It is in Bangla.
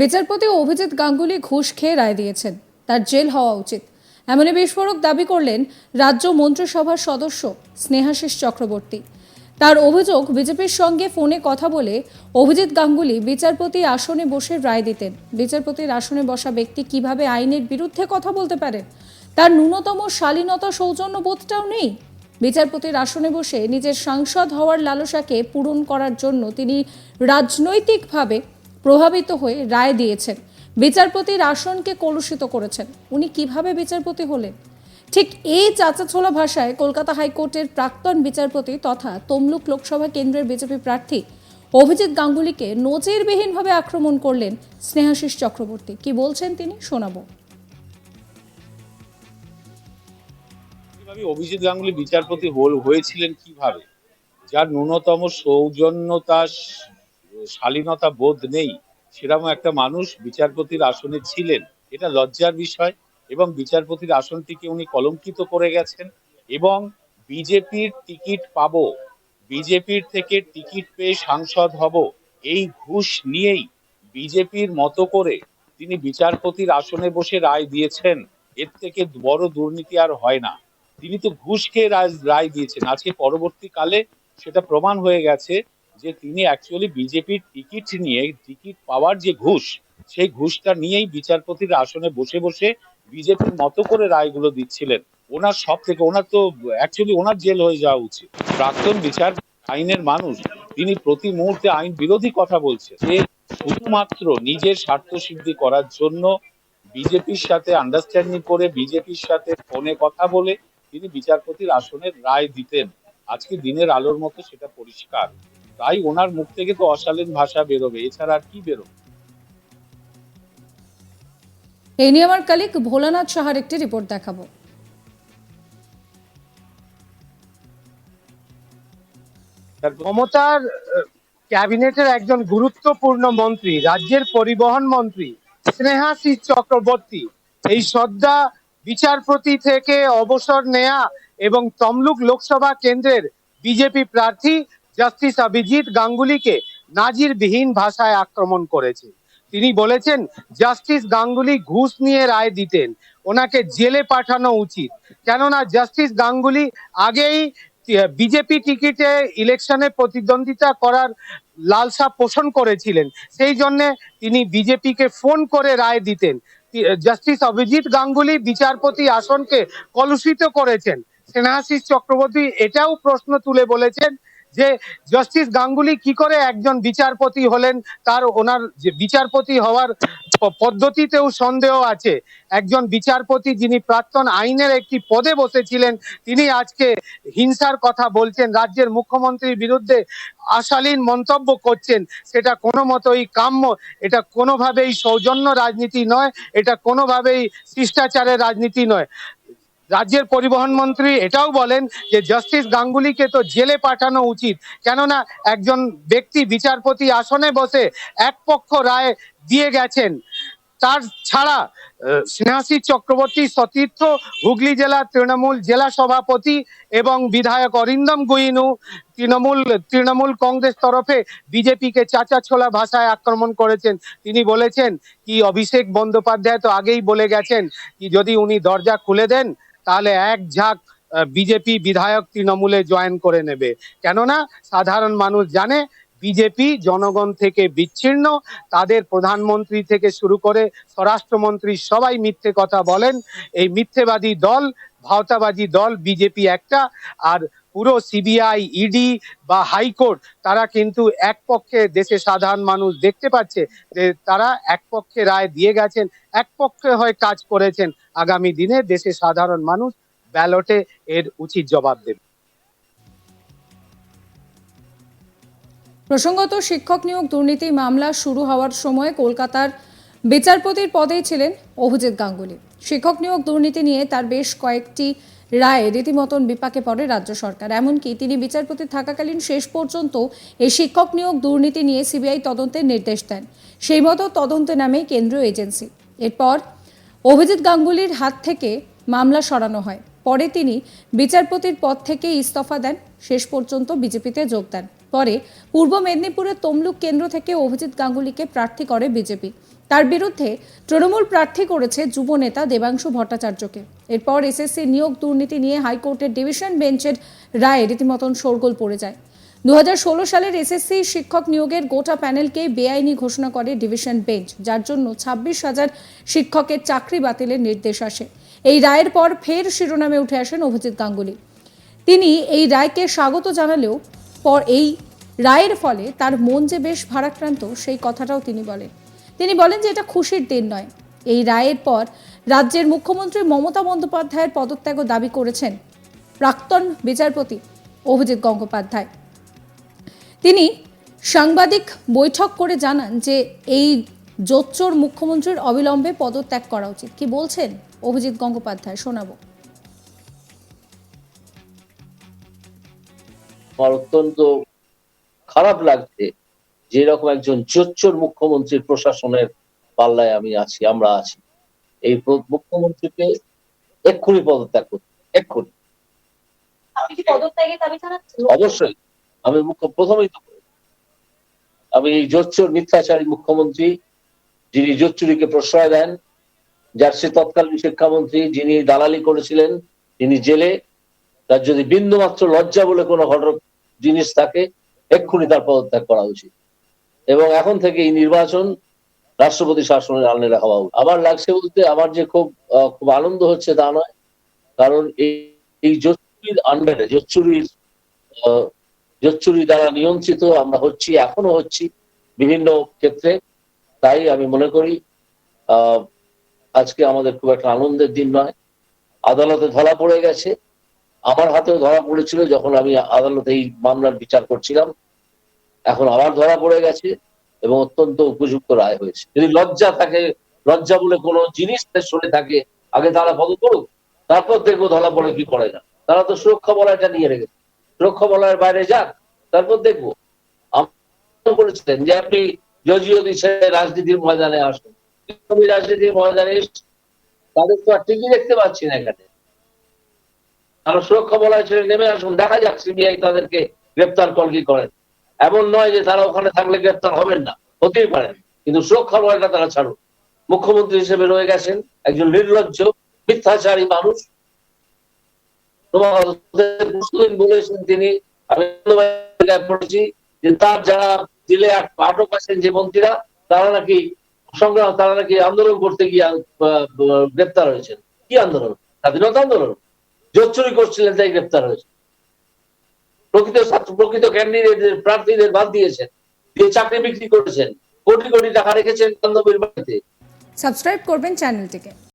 বিচারপতি অভিজিৎ গাঙ্গুলি ঘুষ খেয়ে রায় দিয়েছেন। তার জেল হওয়া উচিত। এমনই বিস্ফোরক দাবি করলেন রাজ্য মন্ত্রিসভার সদস্য স্নেহাশিস চক্রবর্তী। তার অভিযোগ, বিজেপির সঙ্গে ফোনে কথা বলে অভিজিৎ গাঙ্গুলি বিচারপতি আসনে বসে রায় দিতেন। বিচারপতির আসনে বসা ব্যক্তি কীভাবে আইনের বিরুদ্ধে কথা বলতে পারেন তার ন্যূনতম শালীনতা সৌজন্য বোধটাও নেই। বিচারপতির আসনে বসে নিজের সাংসদ হওয়ার লালসাকে পূরণ করার জন্য তিনি রাজনৈতিকভাবে প্রভাবিত হয়ে রায় দিয়েছেন। বিচারপতির আসনকে কলুষিত করেছেন। উনি কীভাবে বিচারপতি হলেন? ঠিক এই চাচাছোলা ভাষায় কলকাতা হাইকোর্টের প্রাক্তন বিচারপতি তথা তমলুক লোকসভা কেন্দ্রের বিজেপি প্রার্থী অভিজিৎ গাঙ্গুলিকে নজিরবিহীনভাবে আক্রমণ করলেন স্নেহাশিস চক্রবর্তী। কি বলছেন তিনি? শোনাবো। অভিজিৎ গাঙ্গুলি বিচারপতি হয়েছিলেন কীভাবে? যার ন্যূনতম সৌজন্যতা শালীনতা বোধ নেই। সেরকম একটা মানুষ বিচারপতির আসনে ছিলেন। এটা লজ্জার বিষয় এবং বিচারপতির আসনটিকে উনি কলঙ্কিত করে গেছেন এবং বিজেপির টিকিট পাব, বিজেপির থেকে টিকিট পেয়ে সাংসদ হব এই ঘুষ নিয়েই বিজেপির মতো করে তিনি বিচারপতির আসনে বসে রায় দিয়েছেন। এর থেকে বড় দুর্নীতি আর হয় না। তিনি তো ঘুষ খেয়ে রায় রায় দিয়েছেন। আজকে পরবর্তীকালে সেটা প্রমাণ হয়ে গেছে যে তিনি অ্যাকচুয়ালি বিজেপির টিকিট নিয়ে টিকিট পাওয়ার যে ঘুষ, সেই ঘুষটা নিয়েই বিচারপতির আসনে বসে বসে বিজেপির মতো করে রায়গুলো দিচ্ছিলেন। ওনার সব থেকে ওনার তো অ্যাকচুয়ালি ওনার জেল হয়ে যাওয়া উচিত। প্রাক্তন বিচার আইনের মানুষ, তিনি প্রতি মুহূর্তে আইন বিরোধী কথা বলছে যে শুধুমাত্র নিজের স্বার্থ সিদ্ধি করার জন্য বিজেপির সাথে আন্ডারস্ট্যান্ডিং করে বিজেপির সাথে ফোনে কথা বলে তিনি বিচারপতির আসনের রায় দিতেন। আজকে দিনের আলোর মতো সেটা পরিষ্কার। তাই ওনার মুখ থেকে তো অশালীন ভাষা বেরোবে এছাড়া আর কি বেরোবে? এই নিয়ে আমার কালিক ভোলানাথ সাহার একটি রিপোর্ট দেখাবো। মমতার ক্যাবিনেটের একজন গুরুত্বপূর্ণ মন্ত্রী রাজ্যের পরিবহন মন্ত্রী স্নেহাশিস চক্রবর্তী এই শ্রদ্ধা বিচারপতি থেকে অবসর নেয়া এবং তমলুক লোকসভা কেন্দ্রের বিজেপি প্রার্থী জাস্টিস অভিজিৎ গাঙ্গুলিকে নাজিরবিহীন ভাষায় আক্রমণ করেছে। তিনি বলেছেন জাস্টিস গাঙ্গুলি ঘুষ নিয়ে রায় দিতেন। ওনাকে জেলে পাঠানো উচিত। কেননা জাস্টিস গাঙ্গুলি আগেই বিজেপি টিকিটে ইলেকশনে প্রতিদ্বন্দ্বিতা করার লালসা পোষণ করেছিলেন। সেই জন্য তিনি বিজেপিকে ফোন করে রায় দিতেন। জাস্টিস অভিজিৎ গাঙ্গুলি বিচারপতি আসনকে কলুষিত করেছেন। স্নেহাশিস চক্রবর্তী এটাও প্রশ্ন তুলে বলেছেন যে জাস্টিস গাঙ্গুলি কি করে একজন বিচারপতি হলেন, তার ওনার যে বিচারপতি হওয়ার পদ্ধতিতেও সন্দেহ আছে। একজন বিচারপতি যিনি প্রাক্তন আইনের একটি পদে বসেছিলেন, তিনি আজকে হিংসার কথা বলছেন, রাজ্যের মুখ্যমন্ত্রীর বিরুদ্ধে আশালীন মন্তব্য করছেন। সেটা কোনো মতোই কাম্য, এটা কোনোভাবেই সৌজন্য রাজনীতি নয়, এটা কোনোভাবেই শিষ্টাচারের রাজনীতি নয়। রাজ্যের পরিবহন মন্ত্রী এটাও বলেন যে জাস্টিস গাঙ্গুলিকে তো জেলে পাঠানো উচিত। কেননা একজন ব্যক্তি বিচারপতি আসনে বসে এক পক্ষ রায় দিয়ে গেছেন। তার ছাড়া আহ, স্নেহাশিস চক্রবর্তী সতীর্থ হুগলি জেলা তৃণমূল জেলা সভাপতি এবং বিধায়ক অরিন্দম গুইনু তৃণমূল তৃণমূল কংগ্রেস তরফে বিজেপিকে চাচা ছোলা ভাষায় আক্রমণ করেছেন। তিনি বলেছেন কি অভিষেক বন্দ্যোপাধ্যায় তো আগেই বলে গেছেন কি যদি উনি দরজা খুলে দেন তাহলে এক ঝাঁক বিজেপি বিধায়ক তৃণমূলে জয়েন করে নেবে। কেননা সাধারণ মানুষ জানে, বিজেপি জনগণ থেকে বিচ্ছিন্ন, তাদের প্রধানমন্ত্রী থেকে শুরু করে স্বরাষ্ট্রমন্ত্রী সবাই মিথ্যে কথা বলেন। এই মিথ্যেবাদী দল ভাওতাবাজি দল, বিজেপি একটা, আর পুরো সিবিআই ইডি বা হাইকোর্ট তারা কিন্তু এক পক্ষে দেশে সাধারণ মানুষ দেখতে পাচ্ছে যে তারা এক পক্ষে রায় দিয়ে গেছেন, এক পক্ষে হয়ে কাজ করেছেন। আগামী দিনে দেশে সাধারণ মানুষ ব্যালটে এর উচিত জবাব দেবে। প্রসঙ্গত শিক্ষক নিয়োগ দুর্নীতি মামলা শুরু হওয়ার সময় কলকাতার বিচারপতির পদেই ছিলেন অভিজিৎ গাঙ্গুলি। শিক্ষক নিয়োগ দুর্নীতি নিয়ে তার বেশ কয়েকটি রায়ে রীতিমতন বিপাকে পড়ে রাজ্য সরকার। এমনকি তিনি বিচারপতি থাকাকালীন শেষ পর্যন্ত এই শিক্ষক নিয়োগ দুর্নীতি নিয়ে সিবিআই তদন্তের নির্দেশ দেন। সেই মতো তদন্তে নামে কেন্দ্রীয় এজেন্সি। এরপর অভিজিৎ গাঙ্গুলির হাত থেকে মামলা সরানো হয়। পরে তিনি বিচারপতির পদ থেকে ইস্তফা দেন, শেষ পর্যন্ত বিজেপিতে যোগ দেন। পরে পূর্ব মেদিনীপুরের তমলুক কেন্দ্র থেকে অভিজিৎ গাঙ্গুলিকে প্রার্থী করে বিজেপি। তার বিরুদ্ধে তৃণমূল প্রার্থী করেছে যুব নেতা দেবাংশু ভট্টাচার্যকে। এরপর এসএসসি নিয়োগ দুর্নীতি নিয়ে হাইকোর্টের ডিভিশন বেঞ্চের রায়ে রীতিমতন শোরগোল পড়ে যায়। দুহাজার ষোলো সালের এসএসসি শিক্ষক নিয়োগের গোটা প্যানেলকে বেআইনি ঘোষণা করে ডিভিশন বেঞ্চ, যার জন্য ছাব্বিশ হাজার শিক্ষকের চাকরি বাতিলের নির্দেশ আসে। এই রায়ের পর ফের শিরোনামে উঠে আসেন অভিজিৎ গাঙ্গুলি। তিনি এই রায়কে স্বাগত জানালেও পর এই রায়ের ফলে তার মন যে বেশ ভারাক্রান্ত, সেই কথাটাও তিনি বলেন। তিনি বলেন যে এটা খুশির দিন নয়। এই রায়ের পর রাজ্যের মুখ্যমন্ত্রী মমতা বন্দ্যোপাধ্যায়ের পদত্যাগও দাবি করেছেন প্রাক্তন বিচারপতি অভিজিৎ গঙ্গোপাধ্যায়। তিনি সাংবাদিক বৈঠক করে জানান যে এই জোচ্চোর মুখ্যমন্ত্রীর অবিলম্বে পদত্যাগ করা উচিত। কি বলছেন অভিজিৎ গঙ্গোপাধ্যায়? শোনাবো। আমার অত্যন্ত খারাপ লাগছে যে এরকম একজন জোচ্চোর মুখ্যমন্ত্রীর প্রশাসনের পাল্লায় আমি আছি আমরা আছি। এই মুখ্যমন্ত্রীকে এক্ষুনি পদত্যাগ করতে এক্ষুনি। অবশ্যই। আমি মুখ্য প্রথমেই তো আমি এই জোচ্চোর মিথ্যাচারী মুখ্যমন্ত্রী যিনি জোচ্চুরিকে প্রশ্রয় দেন যার সে তৎকালীন শিক্ষামন্ত্রী যিনি দালালি করেছিলেন তিনি জেলে তার যদি বিন্দু মাত্র লজ্জা বলে কোনো ঘটনা জিনিস থাকে এক্ষুনি তার পদত্যাগ করা উচিত। এবং এখন থেকে এই নির্বাচন রাষ্ট্রপতি শাসনের আলনে রাখা উচিত। আমার লাগছে বলতে আমার যে খুব খুব আনন্দ হচ্ছে তা নয়। কারণ এই জোচ্চুরির আন্ডারে জোচ্চুরির জোচ্চুরি দ্বারা নিয়ন্ত্রিত আমরা হচ্ছি এখনও হচ্ছি বিভিন্ন ক্ষেত্রে। তাই আমি মনে করি আজকে আমাদের খুব একটা আনন্দের দিন নয়। আদালতে ধরা পড়ে গেছে। আমার হাতেও ধরা পড়েছিল যখন আমি আদালতে এই মামলার বিচার করছিলাম। এখন আবার ধরা পড়ে গেছে। এবং অত্যন্ত উপযুক্ত রায় হয়েছে। যদি লজ্জা থাকে, লজ্জা বলে কোনো জিনিস শরীরে থাকে, আগে তারা পদ করুক, তারপর দেখব ধরা পড়ে কি করে না। তারা তো সুরক্ষা বলয়টা নিয়ে রেখেছে। সুরক্ষা বলয়ের বাইরে যাক, তারপর দেখব। বলেছিলেন যে আপনি জজিও দিচ্ছে রাজনীতির ময়দানে আসুন রাজনীতির ময়দানে। তাদের তো আর টিকি দেখতে পাচ্ছি না এখানে। তারা সুরক্ষা বলয় ছেড়ে নেমে আসুন, দেখা যাক সিবিআই তাদেরকে গ্রেপ্তার কর কি করেন এমন নয় যে তারা ওখানে থাকলে গ্রেপ্তার হবেন না, হতেই পারেন কিন্তু সুরক্ষা বলয়টা তারা ছাড়ুন মুখ্যমন্ত্রী হিসেবে রয়ে গেছেন একজন নির্লজ্জ, মিথ্যাচারী মানুষ। বলেছেন তিনি পড়েছি যে তার যারা জেলে আট- আটক আছেন যে মন্ত্রীরা, তারা নাকি সংগ্রাম, তারা নাকি আন্দোলন করতে গিয়ে গ্রেপ্তার হয়েছেন। কি আন্দোলন? স্বাধীনতা আন্দোলন? জোচ্চুরি করছিলেন, তাই গ্রেপ্তার হয়েছে প্রকৃত ছাত্র প্রকৃত ক্যান্ডিডেটদের প্রার্থীদের বাদ দিয়েছেন দিয়ে চাকরি বিক্রি করেছেন, কোটি কোটি টাকা রেখেছেন বান্ধবীর বাড়িতে। সাবস্ক্রাইব করবেন চ্যানেলটিকে।